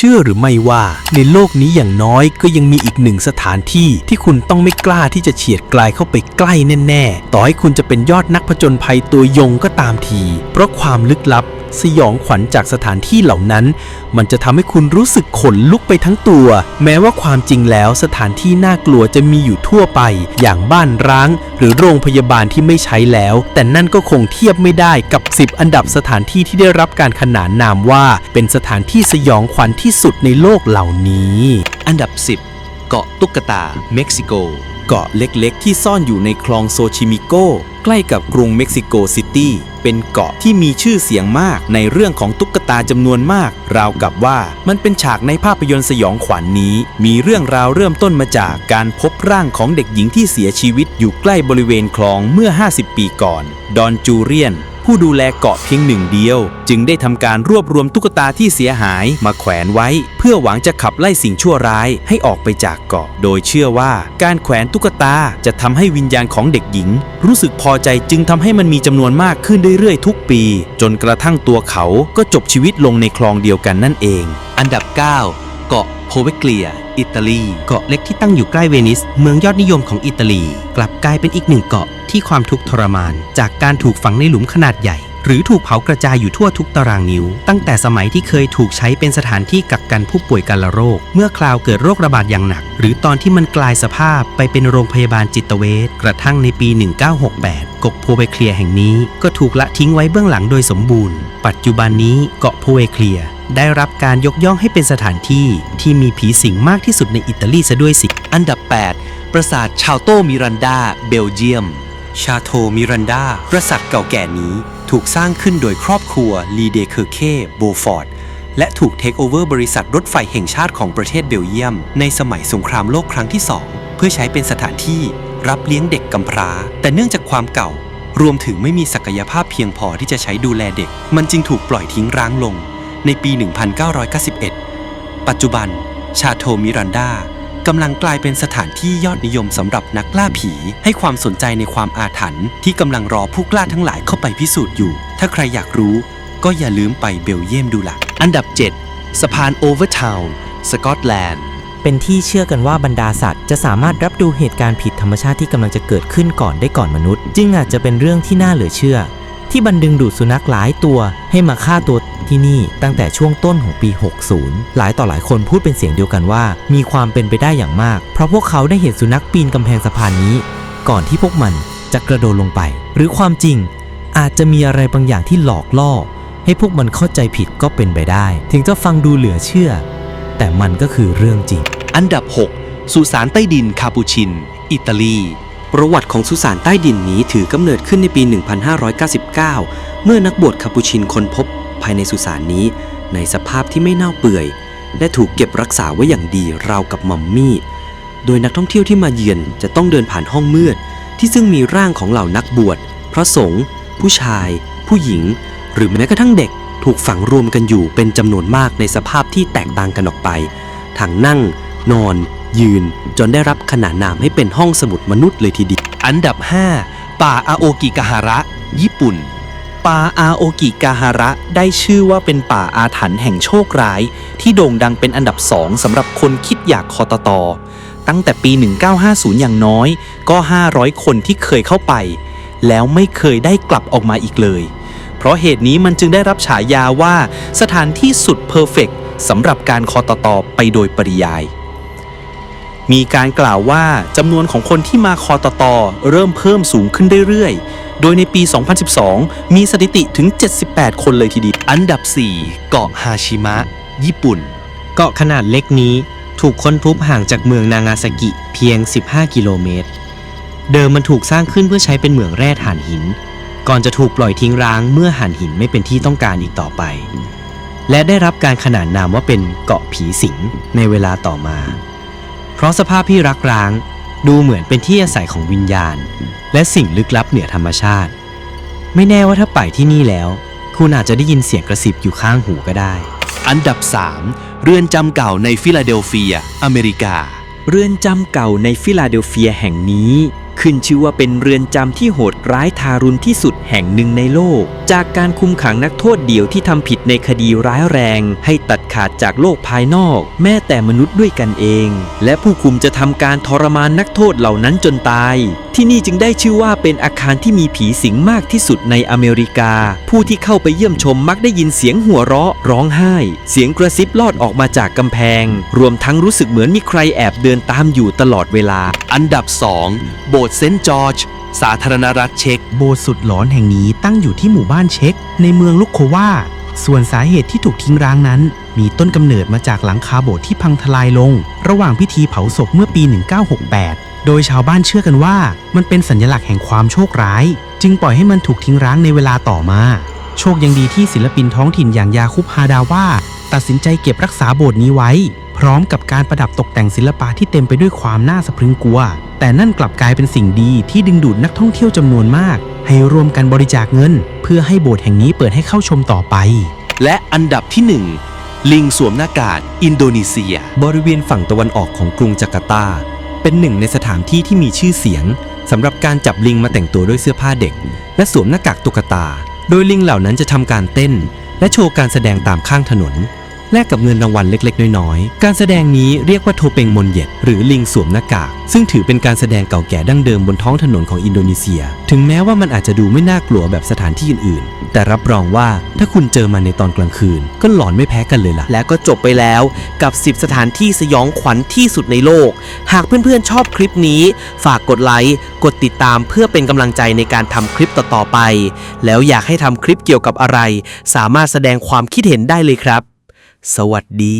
เชื่อหรือไม่ว่า ในโลกนี้อย่างน้อยก็ยังมีอีกหนึ่งสถานที่ที่คุณต้องไม่กล้าที่จะเฉียดไกลเข้าไปใกล้แน่ ๆ ต่อให้คุณจะเป็นยอดนักผจญภัยตัวยงก็ตามที เพราะความลึกลับ สยองขวัญจากสถานที่เหล่านั้น มันจะทำให้คุณรู้สึกขนลุกไปทั้งตัว แม้ว่าความจริงแล้วสถานที่น่ากลัวจะมีอยู่ทั่วไป อย่างบ้านร้าง หรือโรงพยาบาลที่ไม่ใช้แล้ว แต่นั่นก็คงเทียบไม่ได้กับ 10 อันดับสถานที่ที่ได้รับการขนานนามว่า เป็นสถานที่สยองขวัญที่สุดในโลกเหล่านี้ อันดับ 10 เกาะตุ๊กตาเม็กซิโก เกาะเล็กๆ ที่ซ่อนอยู่ในคลองโซชิมิโก ใกล้กับกรุงเม็กซิโกซิตี้ เป็นเกาะที่มีชื่อเสียงมากในเรื่องของตุ๊กตาจำนวนมาก ราวกับว่ามันเป็นฉากในภาพยนตร์สยองขวัญนนี้ มีเรื่องราวเริ่มต้นมาจากการพบร่างของเด็กหญิงที่เสียชีวิตอยู่ใกล้บริเวณคลองเมื่อ 50 ปีก่อน ดอนจูเรียน ผู้ดูแลเกาะเพียงหนึ่งเดียว จึงได้ทำการรวบรวมตุ๊กตาที่เสียหายมาแขวนไว้ เพื่อหวังจะขับไล่สิ่งชั่วร้ายให้ออกไปจากเกาะ โดยเชื่อว่าการแขวนตุ๊กตาจะทำให้วิญญาณของเด็กหญิง รู้สึกพอใจจึงทำให้มันมีจำนวนมากขึ้นเรื่อยๆทุกปี จนกระทั่งตัวเขาก็จบชีวิตลงในคลองเดียวกันนั่นเอง อันดับ 9 เกาะโพเวเกลีย อิตาลี เกาะเล็กที่ตั้งอยู่ใกล้เวนิส เมืองยอดนิยมของอิตาลี กลับกลายเป็นอีกหนึ่งเกาะที่ความทุกข์ทรมาน จากการถูกฝังในหลุมขนาดใหญ่ หรือถูกเผากระจายอยู่ทั่วทุกตารางนิ้ว ตั้งแต่สมัยที่เคยถูกใช้เป็นสถานที่กักกันผู้ป่วยกันละโรค เมื่อคราวเกิดโรคระบาดอย่างหนัก หรือตอนที่มันกลายสภาพไปเป็นโรงพยาบาลจิตเวชกระทั่งในปี 1968กกโพเวเคลียแห่งนี้ ก็ถูกละทิ้งไว้เบื้องหลังโดยสมบูรณ์ ปัจจุบันนี้เกาะโพเวเคลีย ได้รับการยกย่องให้เป็นสถานที่ที่มีผีสิงมากที่สุดในอิตาลีซะด้วยสิ อันดับ 8 ปราสาทชาวโตมิรันดา เบลเยียม ชาโทมิรันดา ปราสาทเก่าแก่นี้ถูกสร้างขึ้นโดยครอบครัวลีเดเคอร์เคโบฟอร์ด และถูกเทคโอเวอร์บริษัทรถไฟแห่งชาติของประเทศเบลเยียม ในสมัยสงครามโลกครั้งที่ 2 เพื่อใช้เป็นสถานที่รับเลี้ยงเด็กกำพร้า แต่เนื่องจากความเก่า รวมถึงไม่มีศักยภาพเพียงพอที่จะใช้ดูแลเด็ก มันจึงถูกปล่อยทิ้งร้างลง ในปี 1991 ปัจจุบัน ชาโทมิรันดากำลังกลายเป็นสถานที่ยอดนิยมสำหรับนักล่าผี ให้ความสนใจในความอาถรรพ์ที่กำลังรอผู้กล้าทั้งหลายเข้าไปพิสูจน์อยู่ ถ้าใครอยากรู้ ก็อย่าลืมไปเบลเยียมดูละอันดับ 7 สะพานโอเวอร์ทาวน์สกอตแลนด์เป็นที่เชื่อกันว่าบรรดาสัตว์จะสามารถรับดูเหตุการณ์ผิดธรรมชาติที่กำลังจะเกิดขึ้นก่อนได้ก่อนมนุษย์ จึงอาจจะเป็นเรื่องที่น่าเหลือเชื่อ ที่บันดึงดูดสุนัขหลายตัว ให้มาฆ่าตัวที่นี่ตั้งแต่ช่วงต้นของปี 60 หลายต่อหลายคนพูดเป็นเสียงเดียวกันว่า มีความเป็นไปได้อย่างมาก เพราะพวกเขาได้เห็นสุนัขปีนกำแพงสะพานนี้ ก่อนที่พวกมันจะกระโดดลงไป หรือความจริงอาจจะมีอะไรบางอย่างที่หลอกล่อ ให้พวกมันเข้าใจผิดก็เป็นไปได้ ถึงจะฟังดูเหลือเชื่อ แต่มันก็คือเรื่องจริง อันดับ 6 สุสานใต้ดินคาปูชิน อิตาลี ประวัติของสุสานใต้ดินนี้ถือกำเนิดขึ้นในปี 1599 เมื่อนักบวชคาปูชินค้นพบภายในสุสานนี้ ในสภาพที่ไม่เน่าเปื่อย และถูกเก็บรักษาไว้อย่างดีราวกับมัมมี่ โดยนักท่องเที่ยวที่มาเยือนจะต้องเดินผ่านห้องมืด ที่ซึ่งมีร่างของเหล่านักบวช พระสงฆ์ผู้ชาย ผู้หญิง หรือแม้กระทั่งเด็กถูกฝังรวมกันอยู่เป็นจำนวนมากในสภาพที่แตกต่างกันออกไปทั้งนั่ง นอน ยืนจนได้รับขนานนามให้เป็นห้องสมุดมนุษย์เลยทีเดียวอันดับ 5 ป่าอาโอกิกาฮาระ ญี่ปุ่น ป่าอาโอกิกาฮาระได้ชื่อว่าเป็นป่าอาถรรพ์แห่งโชคร้าย ที่โด่งดังเป็นอันดับสองสำหรับคนคิดอยากคอตตอตั้งแต่ปี 1950 อย่างน้อยก็ 500 คนที่เคยเข้าไป แล้วไม่เคยได้กลับออกมาอีกเลย เพราะเหตุนี้มันจึงได้รับฉายาว่าสถานที่สุดเพอร์เฟกสำหรับการคอตตอไปโดยปริยาย มีการกล่าวว่าจำนวนของคนที่มาคอตตอเริ่มเพิ่มสูงขึ้นเรื่อยๆ โดยในปี 2012 มีสถิติถึง 78 คนเลยทีเดียว อันดับ 4 เกาะฮาชิมะ ญี่ปุ่น เกาะขนาดเล็กนี้ถูกค้นพบห่างจากเมืองนางาซากิเพียง 15 กิโลเมตร เดิมมันถูกสร้างขึ้นเพื่อใช้เป็นเหมืองแร่ถ่านหิน ก่อนจะถูกปล่อยทิ้งร้างเมื่อถ่านหินไม่เป็นที่ต้องการอีกต่อไป และได้รับการขนานนามว่าเป็นเกาะผีสิงในเวลาต่อมา เพราะสภาพที่รักร้างดูเหมือนเป็นที่อาศัยของวิญญาณ และสิ่งลึกลับเหนือธรรมชาติ ไม่แน่ว่าถ้าไปที่นี่แล้ว คุณอาจจะได้ยินเสียงกระซิบอยู่ข้างหูก็ได้ อันดับ 3 เรือนจำเก่าในฟิลาเดลเฟีย อเมริกา เรือนจำเก่าในฟิลาเดลเฟียแห่งนี้ ขึ้นชื่อว่าเป็นเรือนจำที่โหดร้ายทารุณที่สุดแห่งหนึ่งในโลก จากการคุมขังนักโทษเดี่ยวที่ทำผิดในคดีร้ายแรง ให้ตัดขาดจากโลกภายนอก แม้แต่มนุษย์ด้วยกันเอง และผู้คุมจะทำการทรมานนักโทษเหล่านั้นจนตาย ที่นี่จึงได้ชื่อว่าเป็นอาคารที่มีผีสิงมากที่สุดในอเมริกา ผู้ที่เข้าไปเยี่ยมชมมักได้ยินเสียงหัวเราะ ร้องไห้ เสียงกระซิบลอดออกมาจากกำแพง รวมทั้งรู้สึกเหมือนมีใครแอบเดินตามอยู่ตลอดเวลา อันดับ 2 โบสถ์เซนต์จอร์จสาธารณรัฐเช็กโบสถ์สุดหลอนแห่งนี้ตั้งอยู่ที่หมู่บ้านเช็กในเมืองลุกโควาส่วนสาเหตุที่ถูกทิ้งร้างนั้น มีต้นกำเนิดมาจากหลังคาโบสถ์ที่พังทลายลง ระหว่างพิธีเผาศพเมื่อปี 1968 โดยชาวบ้านเชื่อกันว่ามันเป็นสัญลักษณ์แห่งความโชคร้าย จึงปล่อยให้มันถูกทิ้งร้างในเวลาต่อมา โชคยังดีที่ศิลปินท้องถิ่นอย่างยาคุบฮาดาว่า ตัดสินใจเก็บรักษาโบสถ์นี้ไว้ พร้อมกับการประดับตกแต่งศิลปะที่เต็มไปด้วยความน่าสะพรึงกลัว แต่นั่นกลับกลายเป็นสิ่งดีที่ดึงดูดนักท่องเที่ยวจำนวนมาก ให้ร่วมกันบริจาคเงิน เพื่อให้โบสถ์แห่งนี้เปิดให้เข้าชมต่อไป และอันดับที่ 1 ลิงสวมหน้ากากอินโดนีเซีย บริเวณฝั่งตะวันออกของกรุงจาการ์ตา เป็นหนึ่งในสถานที่ที่มีชื่อเสียงสำหรับการจับลิงมาแต่งตัวด้วยเสื้อผ้าเด็ก และสวมหน้ากากตุ๊กตา โดยลิงเหล่านั้นจะทำการเต้น และโชว์การแสดงตามข้างถนน แลกกับเงินรางวัลเล็กๆ น้อยๆ การแสดงนี้เรียกว่าโทเปงมนเย็ดหรือลิงสวมหน้ากาก ซึ่งถือเป็นการแสดงเก่าแก่ดั้งเดิมบนท้องถนนของอินโดนีเซีย ถึงแม้ว่ามันอาจจะดูไม่น่ากลัวแบบสถานที่อื่นๆ แต่รับรองว่าถ้าคุณเจอมันในตอนกลางคืน ก็หลอนไม่แพ้กันเลยล่ะ และก็จบไปแล้วกับ 10 สถานที่สยองขวัญที่สุดในโลก หากเพื่อนๆชอบคลิปนี้ ฝากกดไลค์กดติดตามเพื่อเป็นกำลังใจในการทำคลิปต่อๆไป แล้วอยากให้ทำคลิปเกี่ยวกับอะไร สามารถแสดงความคิดเห็นได้เลยครับ สวัสดี